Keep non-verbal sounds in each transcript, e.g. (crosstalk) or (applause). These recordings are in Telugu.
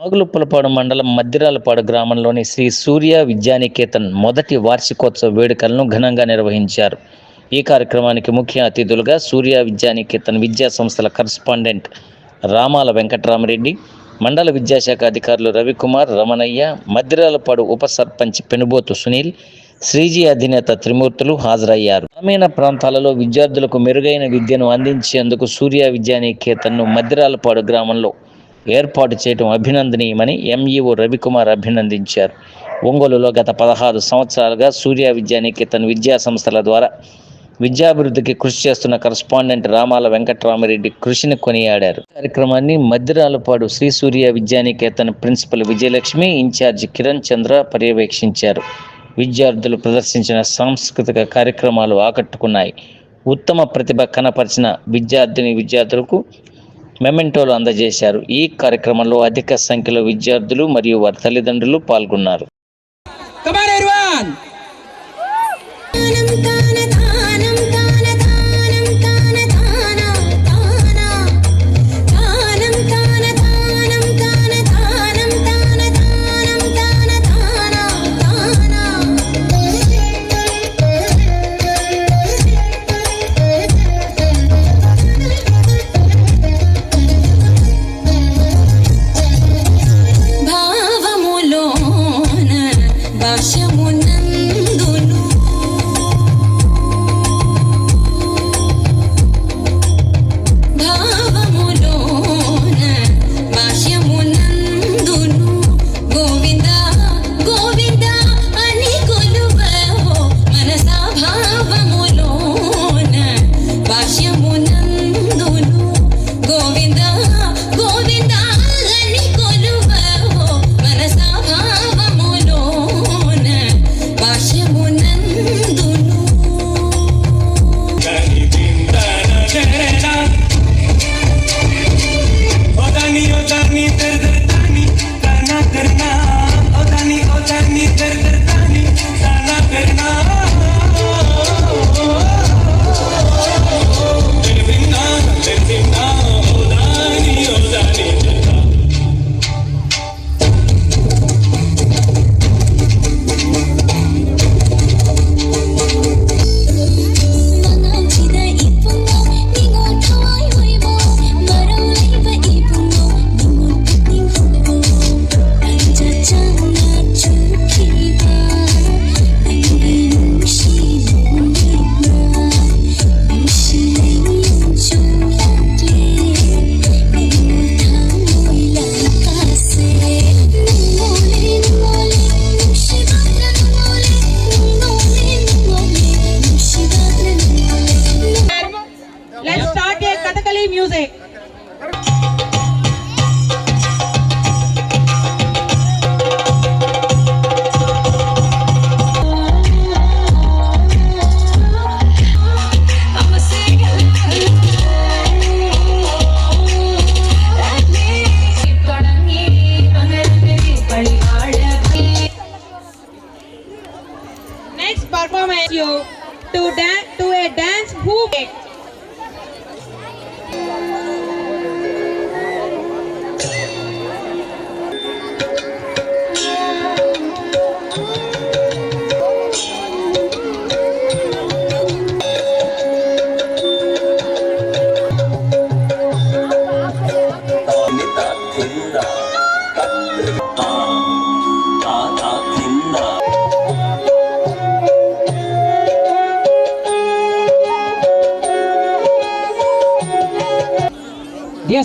నాగులుప్పలపాడు మండలం మద్దిరాలపాడు గ్రామంలోని శ్రీ సూర్య విద్యానికేతన్ మొదటి వార్షికోత్సవ వేడుకలను ఘనంగా నిర్వహించారు. ఈ కార్యక్రమానికి ముఖ్య అతిథులుగా సూర్య విద్యానికేతన్ విద్యా సంస్థల కరస్పాండెంట్ రామాల వెంకటరామరెడ్డి మండల విద్యాశాఖ అధికారులు రవికుమార్ రమణయ్య మద్దిరాలపాడు ఉప సర్పంచ్ పెనుబోతు సునీల్ శ్రీజీ అధినేత త్రిమూర్తులు హాజరయ్యారు. గ్రామీణ ప్రాంతాలలో విద్యార్థులకు మెరుగైన విద్యను అందించేందుకు సూర్య విద్యానికేతన్ను మద్దిరాలపాడు గ్రామంలో ఏర్పాటు చేయడం అభినందనీయమని ఎంఈఓ రవికుమార్ అభినందించారు. ఒంగోలులో గత పదహారు సంవత్సరాలుగా సూర్య విద్యానికేతన్ విద్యా సంస్థల ద్వారా విద్యాభివృద్ధికి కృషి చేస్తున్న కరస్పాండెంట్ రామాల వెంకటరామరెడ్డి కృషిని కొనియాడారు. కార్యక్రమాన్ని మద్దిరాలపాడు శ్రీ సూర్య విద్యానికేతన్ ప్రిన్సిపల్ విజయలక్ష్మి ఇన్ఛార్జి కిరణ్ చంద్ర పర్యవేక్షించారు. విద్యార్థులు ప్రదర్శించిన సాంస్కృతిక కార్యక్రమాలు ఆకట్టుకున్నాయి. ఉత్తమ ప్రతిభ కనపరిచిన విద్యార్థిని విద్యార్థులకు మెమెంటోలు అందజేశారు. ఈ కార్యక్రమంలో అధిక సంఖ్యలో విద్యార్థులు మరియు వారి తల్లిదండ్రులు పాల్గొన్నారు.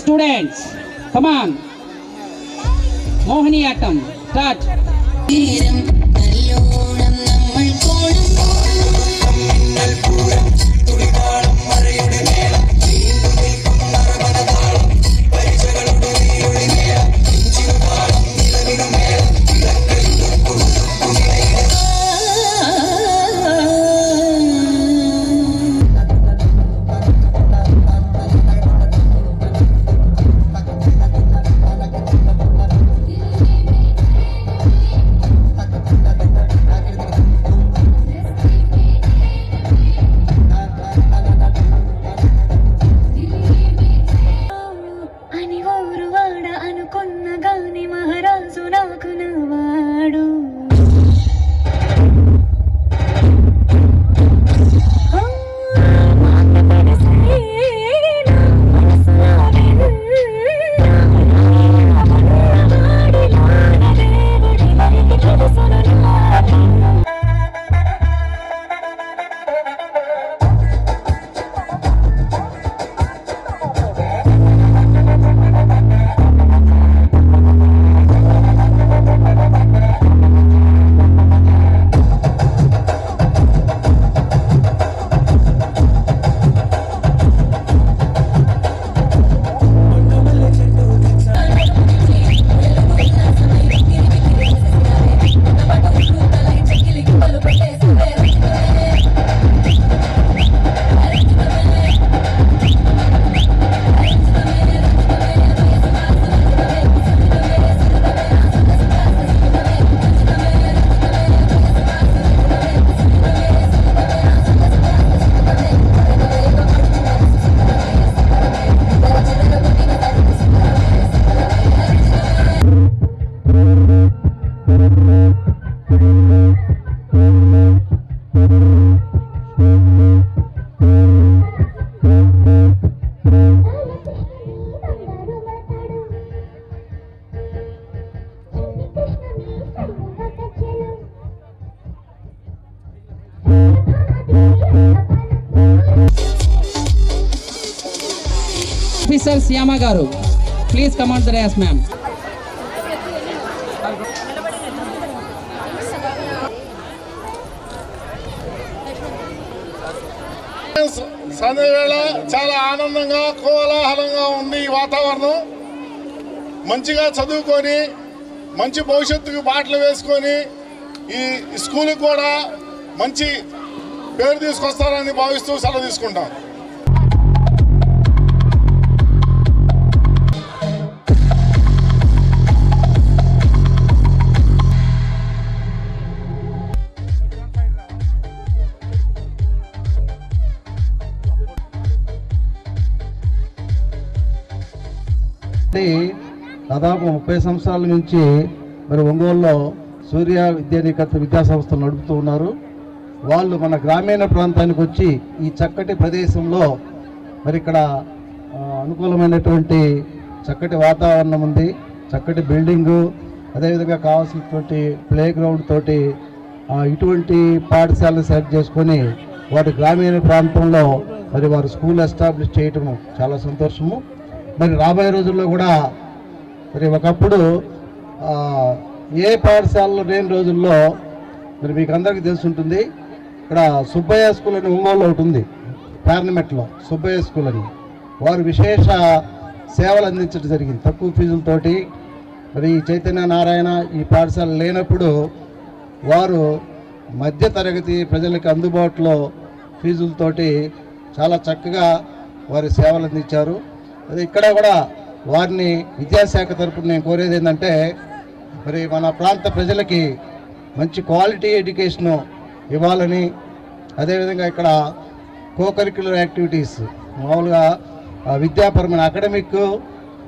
Students, come on. Mohiniyattam, start. Shyama గారు. ప్లీజ్ కమాండ్ ద ర్యాస్ మ్యామ్ సంధ్య వేళ చాలా ఆనందంగా కోలాహలంగా ఉంది ఈ వాతావరణం. మంచిగా చదువుకొని మంచి భవిష్యత్తుకు బాటలు వేసుకొని ఈ స్కూల్కి కూడా మంచి పేరు తీసుకొస్తారని భావిస్తూ సెలవు తీసుకుంటాం. అంటే దాదాపు ముప్పై సంవత్సరాల నుంచి మరి ఒంగోలులో సూర్య విద్యానికత విద్యా సంస్థలు నడుపుతూ ఉన్నారు. వాళ్ళు మన గ్రామీణ ప్రాంతానికి వచ్చి ఈ చక్కటి ప్రదేశంలో మరి ఇక్కడ అనుకూలమైనటువంటి చక్కటి వాతావరణం ఉంది. చక్కటి బిల్డింగు అదేవిధంగా కావాల్సినటువంటి ప్లే గ్రౌండ్ తోటి ఇటువంటి పాఠశాలను సెట్ చేసుకొని వారి గ్రామీణ ప్రాంతంలో మరి వారు స్కూల్ ఎస్టాబ్లిష్ చేయటము చాలా సంతోషము. మరి రాబోయే రోజుల్లో కూడా మరి ఒకప్పుడు ఏ పాఠశాలలో లేని రోజుల్లో మరి మీకు అందరికీ తెలిసి ఉంటుంది ఇక్కడ సుబ్బయ్య స్కూల్ అని ఒంగోలులో ఒకటి ఉంది పార్లమెంట్లో సుబ్బయ్య స్కూల్ అని. వారు విశేష సేవలు అందించడం జరిగింది తక్కువ ఫీజులతోటి. మరి ఈ చైతన్య నారాయణ ఈ పాఠశాల లేనప్పుడు వారు మధ్య తరగతి ప్రజలకు అందుబాటులో ఫీజులతోటి చాలా చక్కగా వారి సేవలు అందించారు. అది ఇక్కడ కూడా వారిని విద్యాశాఖ తరపున నేను కోరేది ఏంటంటే మరి మన ప్రాంత ప్రజలకి మంచి క్వాలిటీ ఎడ్యుకేషను ఇవ్వాలని అదేవిధంగా ఇక్కడ కో కరిక్యులర్ యాక్టివిటీస్ మామూలుగా ఆ, విద్యాపరమైన అకాడమిక్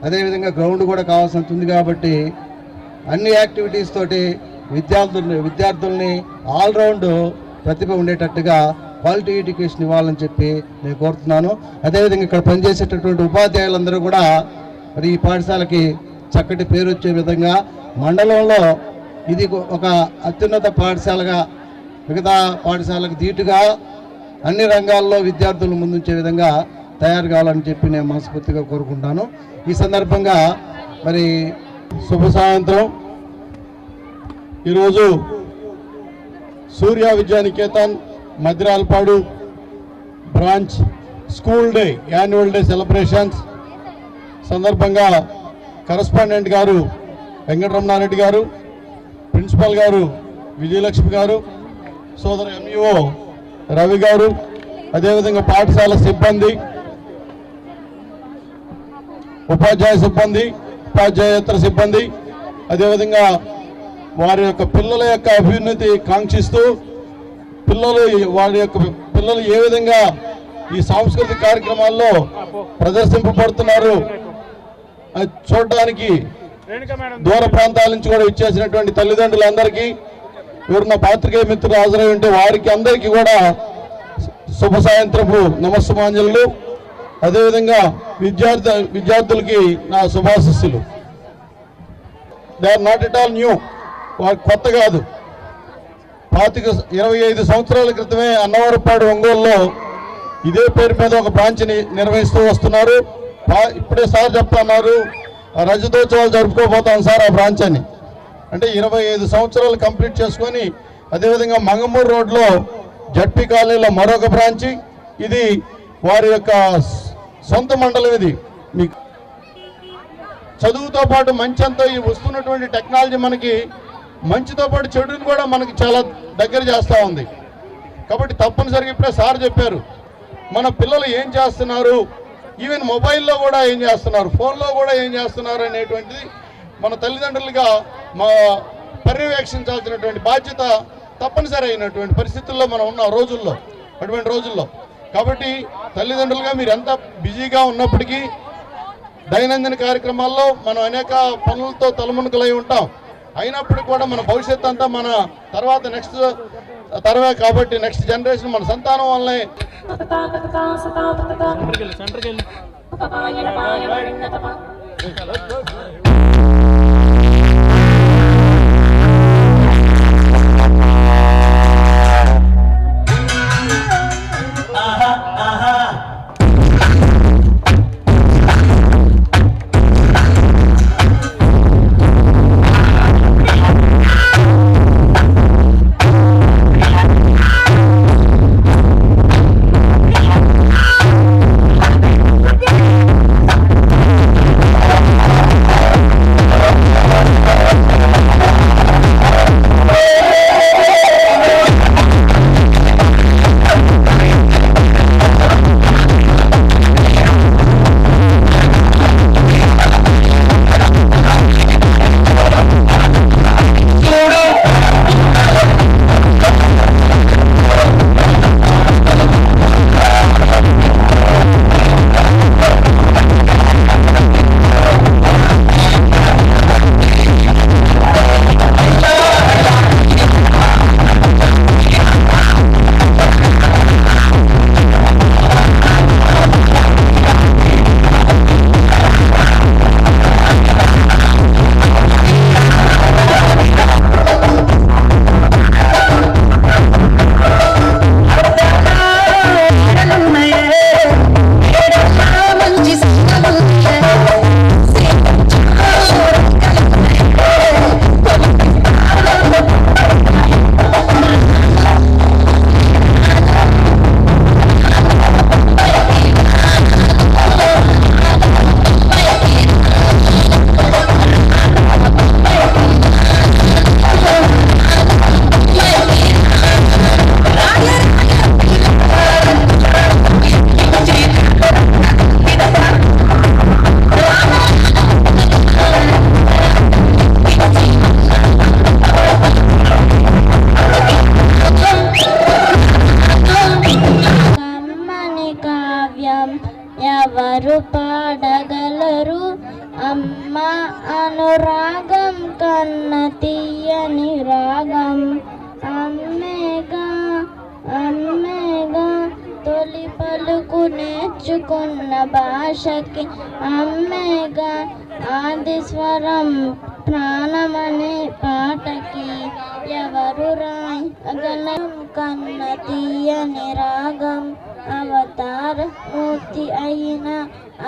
అదేవిధంగా గ్రౌండ్ కూడా కావాల్సి ఉంది కాబట్టి అన్ని యాక్టివిటీస్ తోటి విద్యార్థుల్ని విద్యార్థుల్ని ఆల్రౌండ్ ప్రతిభ ఉండేటట్టుగా క్వాలిటీ ఎడ్యుకేషన్ ఇవ్వాలని చెప్పి నేను కోరుతున్నాను. అదేవిధంగా ఇక్కడ పనిచేసేటటువంటి ఉపాధ్యాయులందరూ కూడా మరి ఈ పాఠశాలకి చక్కటి పేరు వచ్చే విధంగా మండలంలో ఇది ఒక అత్యున్నత పాఠశాలగా మిగతా పాఠశాలకు ధీటుగా అన్ని రంగాల్లో విద్యార్థులు ముందుంచే విధంగా తయారు కావాలని చెప్పి నేను మనస్ఫూర్తిగా కోరుకుంటాను. ఈ సందర్భంగా మరి శుభ సాయంత్రం. ఈరోజు Surya Vidyaniketan Madralapadu branch school day annual day celebrations. సందర్భంగా కరస్పాండెంట్ గారు వెంకటరమణారెడ్డి గారు ప్రిన్సిపాల్ గారు విజయలక్ష్మి గారు సోదరు ఎంఈఓ రవి గారు అదేవిధంగా పాఠశాల సిబ్బంది ఉపాధ్యాయ సిబ్బంది ఉపాధ్యాయేతర సిబ్బంది అదేవిధంగా వారి యొక్క పిల్లల యొక్క అభ్యున్నతి కాంక్షిస్తూ పిల్లలు వారి యొక్క పిల్లలు ఏ విధంగా ఈ సాంస్కృతిక కార్యక్రమాల్లో ప్రదర్శింపబడుతున్నారు? అది చూడడానికి దూర ప్రాంతాల నుంచి కూడా ఇచ్చేసినటువంటి తల్లిదండ్రులందరికీ ఎవరున్న పాత్రికేయ మిత్రులు హాజరై ఉంటే వారికి అందరికీ కూడా శుభ సాయంత్రపు నమస్సుమాంజలు. అదేవిధంగా విద్యార్థి విద్యార్థులకి నా శుభాశిస్సులు. They are not at all new వారు కొత్త కాదు. పాతిక ఇరవై ఐదు సంవత్సరాల క్రితమే అన్నవరపాడు ఒంగోలులో ఇదే పేరు మీద ఒక బ్రాంచ్ని నిర్వహిస్తూ వస్తున్నారు. ఇప్పుడే సార్ చెప్తున్నారు రజతోత్సవాలు జరుపుకోబోతాం సార్ ఆ బ్రాంచ్ అని. అంటే ఇరవై ఐదు సంవత్సరాలు కంప్లీట్ చేసుకొని అదేవిధంగా మంగమూరు రోడ్లో జడ్పీ కాలనీలో మరొక బ్రాంచి ఇది వారి యొక్క సొంత మండలం ఇది. మీకు చదువుతో పాటు మంచి అంతా ఈ వస్తున్నటువంటి టెక్నాలజీ మనకి మంచితో పాటు చెడుని కూడా మనకి చాలా దగ్గర చేస్తూ ఉంది. కాబట్టి తప్పనిసరిగా ఇప్పుడే సార్ చెప్పారు మన పిల్లలు ఏం చేస్తున్నారు? ఈవెన్ మొబైల్లో కూడా ఏం చేస్తున్నారు? ఫోన్లో కూడా ఏం చేస్తున్నారు అనేటువంటిది మన తల్లిదండ్రులుగా మా పర్యవేక్షించాల్సినటువంటి బాధ్యత తప్పనిసరి అయినటువంటి పరిస్థితుల్లో మనం ఉన్న రోజుల్లో అటువంటి రోజుల్లో. కాబట్టి తల్లిదండ్రులుగా మీరు ఎంత బిజీగా ఉన్నప్పటికీ దైనందిన కార్యక్రమాల్లో మనం అనేక పనులతో తలమునుకలై ఉంటాం. అయినప్పుడు కూడా మన భవిష్యత్ అంతా మన తర్వాత నెక్స్ట్ తర్వే కాబట్టి నెక్స్ట్ జనరేషన్ మన సంతానం వల్లనే కమ్మని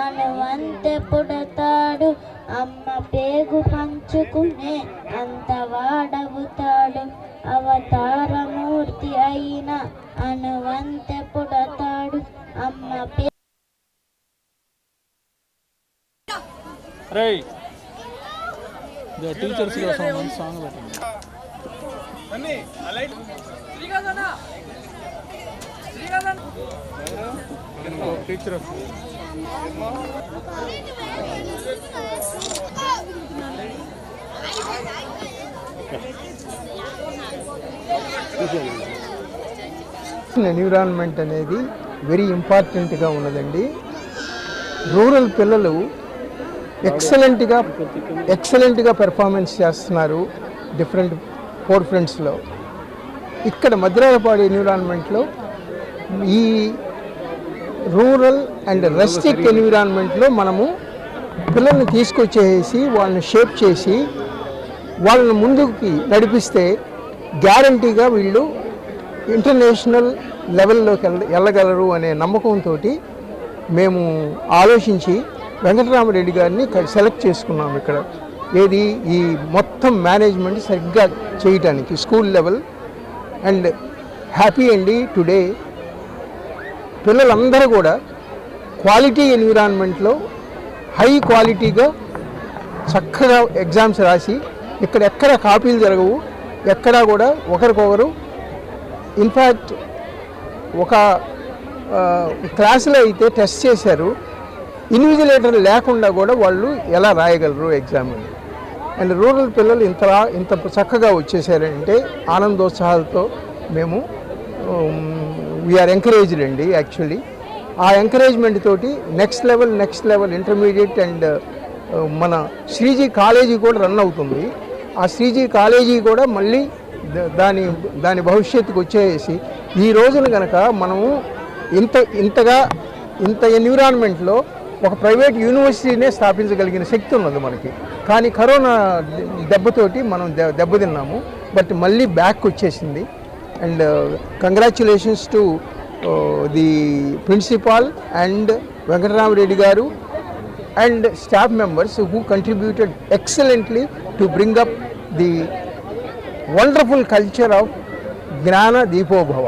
అనువంతె పుడతాడు. అమ్మ పేగు పంచుకునే అంత వాడవుతాడు. అవతార మూర్తి అయిన అనువంతె పుడతాడు. అమ్మ పే టీచర్స్ కోసం మంచి సాంగ్ పెట్టండి. టీచర్ ఎన్విరాన్మెంట్ అనేది వెరీ ఇంపార్టెంట్గా ఉన్నదండి. రూరల్ పిల్లలు ఎక్సలెంట్గా ఎక్సలెంట్గా పెర్ఫార్మెన్స్ చేస్తున్నారు డిఫరెంట్ ఫోర్ ఫ్రెండ్స్లో ఇక్కడ మద్రాలపాడు ఎన్విరాన్మెంట్లో ఈ రూరల్ అండ్ రెస్టిక్ ఎన్విరాన్మెంట్లో మనము పిల్లల్ని తీసుకొచ్చేసి వాళ్ళని షేప్ చేసి వాళ్ళని ముందుకి నడిపిస్తే గ్యారంటీగా వీళ్ళు ఇంటర్నేషనల్ లెవెల్లోకి వెళ్ళ వెళ్ళగలరు అనే నమ్మకంతో మేము ఆలోచించి వెంకటరామరెడ్డి గారిని సెలెక్ట్ చేసుకున్నాం ఇక్కడ. ఏది? ఈ మొత్తం మేనేజ్మెంట్ సరిగ్గా చేయటానికి స్కూల్ లెవెల్. అండ్ హ్యాపీ అండి టుడే. పిల్లలందరూ కూడా క్వాలిటీ ఎన్విరాన్మెంట్లో హై క్వాలిటీగా చక్కగా ఎగ్జామ్స్ రాసి ఇక్కడ ఎక్కడ కాపీలు జరగవు ఎక్కడా కూడా ఒకరికొకరు ఇన్ఫ్యాక్ట్ ఒక క్లాసులో అయితే టెస్ట్ చేశారు ఇన్విజిలేటర్ లేకుండా కూడా వాళ్ళు ఎలా రాయగలరు ఎగ్జామ్ అని. అండ్ రూరల్ పిల్లలు ఇంతలా ఇంత చక్కగా వచ్చేసారంటే ఆనందోత్సాహాలతో మేము వీఆర్ ఎంకరేజ్డ్ అండి యాక్చువల్లీ ఆ ఎంకరేజ్మెంట్ తోటి next level next level intermediate and మన శ్రీజీ కాలేజీ కూడా రన్ అవుతుంది. ఆ శ్రీజీ కాలేజీ కూడా మళ్ళీ దాని దాని భవిష్యత్తుకు వచ్చేసి ఈ రోజున కనుక మనము ఇంత ఇంతగా ఇంత ఎన్విరాన్మెంట్లో ఒక ప్రైవేట్ యూనివర్సిటీనే స్థాపించగలిగిన శక్తి ఉన్నది మనకి. కానీ కరోనా దెబ్బతోటి మనం దె- దెబ్బతిన్నాము. బట్ మళ్ళీ బ్యాక్ వచ్చేసింది. And congratulations to the principal and Venkataramareddy గారు and staff members who contributed excellently to bring up the wonderful culture of జ్ఞాన దీపోభవ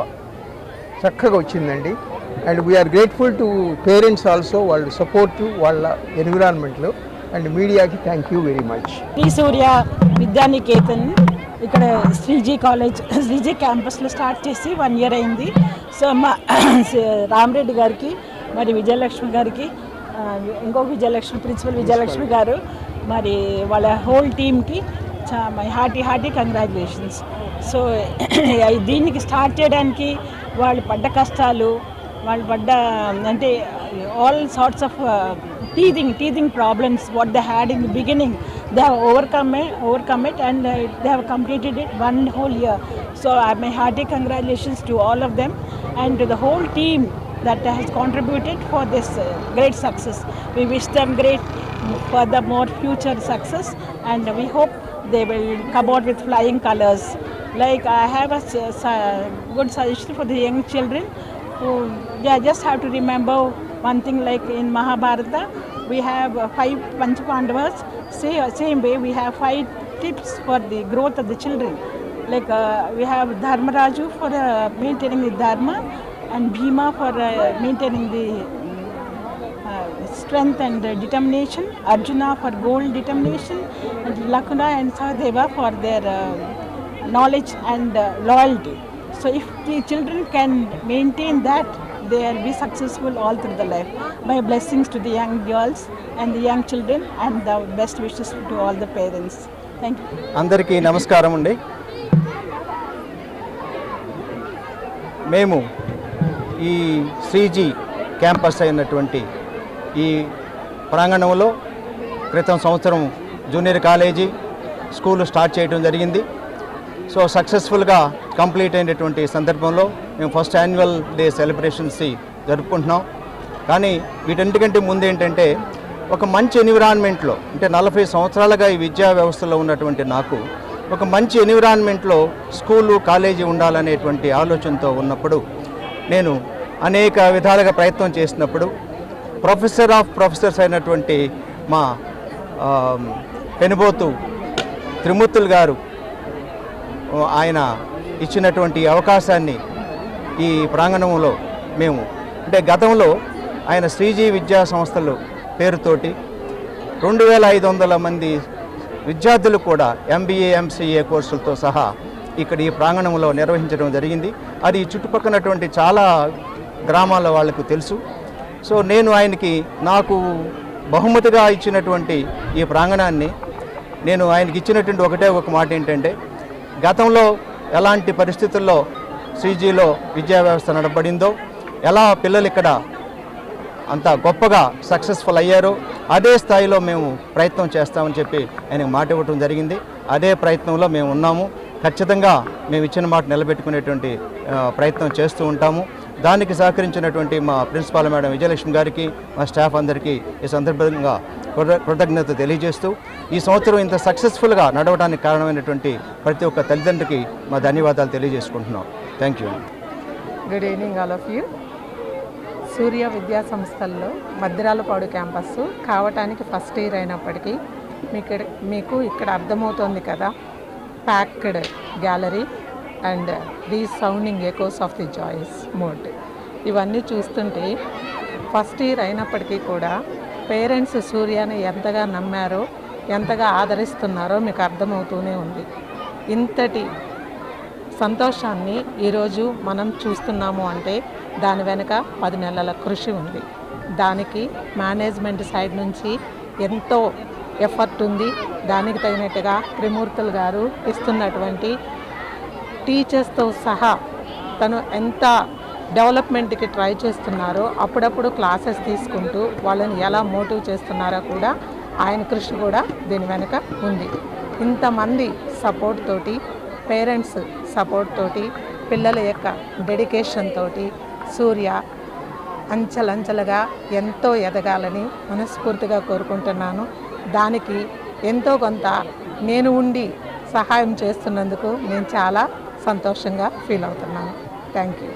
చక్కగా వచ్చిందండి. And we are grateful to parents also వాళ్ళ సపోర్ట్ వాళ్ళ ఎన్విరాన్మెంట్లో అండ్ మీడియాకి thank you very much Shri Surya Vidyaniketan ఇక్కడ శ్రీజీ కాలేజ్ శ్రీజీ క్యాంపస్లో స్టార్ట్ చేసి వన్ ఇయర్ అయింది. సో మా రామరెడ్డి గారికి మరి విజయలక్ష్మి గారికి ఇంకో ఇంకొక విజయలక్ష్మి ప్రిన్సిపల్ విజయలక్ష్మి గారు మరి వాళ్ళ హోల్ టీమ్కి చా my hearty hearty congratulations. So (clears throat) దీనికి స్టార్ట్ చేయడానికి వాళ్ళు పడ్డ కష్టాలు వాళ్ళు పడ్డ అంటే all sorts of teething teething problems what they had in the they have overcome it overcome it and uh, they have completed it one whole year. So my hearty congratulations to all of them and to the whole team that has contributed for this uh, great success. We wish them great furthermore future success and we hope they will come out with flying colors. Like i have a good suggestion for the young children who yeah, just have to remember one thing like in Mahabharata, we have uh, five Panchapandavas. Say, same way, we have five tips for the growth of the children. Like uh, we have Dharmaraju for uh, maintaining the Dharma, and Bhima for uh, maintaining the uh, strength and uh, determination, Arjuna for goal determination, and Lakuna and Sahadeva for their uh, knowledge and uh, loyalty. So if the children can maintain that, they will be successful all through the life. My blessings to the young girls and the young children and the best wishes to all the parents. Thank you. అందరికీ నమస్కారం అండి మేము ఈ శ్రీజీ క్యాంపస్ అయినటువంటి ఈ ప్రాంగణంలో క్రితం సంవత్సరం జూనియర్ కాలేజీ స్కూల్ స్టార్ట్ చేయడం జరిగింది సో సక్సెస్ఫుల్గా కంప్లీట్ అయినటువంటి సందర్భంలో మేము ఫస్ట్ యాన్యువల్ డే సెలబ్రేషన్స్ని జరుపుకుంటున్నాం. కానీ వీటన్నిటికంటే ముందు ఏంటంటే ఒక మంచి ఎన్విరాన్మెంట్లో అంటే నలభై సంవత్సరాలుగా ఈ విద్యా వ్యవస్థలో ఉన్నటువంటి నాకు ఒక మంచి ఎన్విరాన్మెంట్లో స్కూలు కాలేజీ ఉండాలనేటువంటి ఆలోచనతో ఉన్నప్పుడు నేను అనేక విధాలుగా ప్రయత్నం చేసినప్పుడు ప్రొఫెసర్ ఆఫ్ ప్రొఫెసర్స్ అయినటువంటి మా పెనుబోతు త్రిమూర్తులు గారు ఆయన ఇచ్చినటువంటి అవకాశాన్ని ఈ ప్రాంగణంలో మేము అంటే గతంలో ఆయన శ్రీజీ విద్యా సంస్థలు పేరుతోటి రెండు వేల ఐదు వందల మంది విద్యార్థులు కూడా ఎంబీఏ ఎంసీఏ కోర్సులతో సహా ఇక్కడ ఈ ప్రాంగణంలో నిర్వహించడం జరిగింది. అది ఈ చుట్టుపక్కలటువంటి చాలా గ్రామాల వాళ్ళకు తెలుసు. సో నేను ఆయనకి నాకు బహుమతిగా ఇచ్చినటువంటి ఈ ప్రాంగణాన్ని నేను ఆయనకి ఇచ్చినటువంటి ఒకటే ఒక మాట ఏంటంటే గతంలో ఎలాంటి పరిస్థితుల్లో శ్రీజీలో విద్యా వ్యవస్థ నడబడిందో ఎలా పిల్లలు ఇక్కడ అంత గొప్పగా సక్సెస్ఫుల్ అయ్యారో అదే స్థాయిలో మేము ప్రయత్నం చేస్తామని చెప్పి ఆయనకు మాట ఇవ్వటం జరిగింది. అదే ప్రయత్నంలో మేము ఉన్నాము. ఖచ్చితంగా మేము ఇచ్చిన మాట నిలబెట్టుకునేటువంటి ప్రయత్నం చేస్తూ ఉంటాము. దానికి సహకరించినటువంటి మా ప్రిన్సిపాల్ మేడం విజయలక్ష్మి గారికి మా స్టాఫ్ అందరికీ ఈ సందర్భంగా కృతజ్ఞత తెలియజేస్తూ ఈ సంవత్సరం ఇంత సక్సెస్ఫుల్గా నడవడానికి కారణమైనటువంటి ప్రతి ఒక్క తల్లిదండ్రికి మా ధన్యవాదాలు తెలియజేసుకుంటున్నాం. Thank you good evening all of you Surya విద్యా సంస్థల్లో మద్దిరాలపాడు క్యాంపస్ కావటానికి ఫస్ట్ ఇయర్ అయినప్పటికీ మీకు మీకు ఇక్కడ అర్థమవుతోంది కదా packed gallery and resounding echoes of the joyous mood ఇవన్నీ చూస్తుంటే ఫస్ట్ ఇయర్ అయినప్పటికీ కూడా పేరెంట్స్ సూర్యని ఎంతగా నమ్మారో ఎంతగా ఆదరిస్తున్నారో మీకు అర్థమవుతూనే ఉంది. ఇంతటి సంతోషాన్ని ఈరోజు మనం చూస్తున్నాము అంటే దాని వెనుక పది నెలల కృషి ఉంది. దానికి మేనేజ్మెంట్ సైడ్ నుంచి ఎంతో ఎఫర్ట్ ఉంది. దానికి తగినట్టుగా త్రిమూర్తులు గారు ఇస్తున్నటువంటి టీచర్స్తో సహా తను ఎంత డెవలప్మెంట్కి ట్రై చేస్తున్నారో. అప్పుడప్పుడు క్లాసెస్ తీసుకుంటూ వాళ్ళని ఎలా మోటివ్ చేస్తున్నారో కూడా ఆయన కృషి కూడా దీని వెనుక ఉంది. ఇంతమంది సపోర్ట్ తోటి పేరెంట్స్ సపోర్ట్ తోటి పిల్లల యొక్క డెడికేషన్ తోటి సూర్య అంచెలంచెలుగా ఎంతో ఎదగాలని మనస్ఫూర్తిగా కోరుకుంటున్నాను. దానికి ఎంతో కొంత నేను ఉండి సహాయం చేస్తున్నందుకు నేను చాలా సంతోషంగా ఫీల్ అవుతున్నాను. Thank you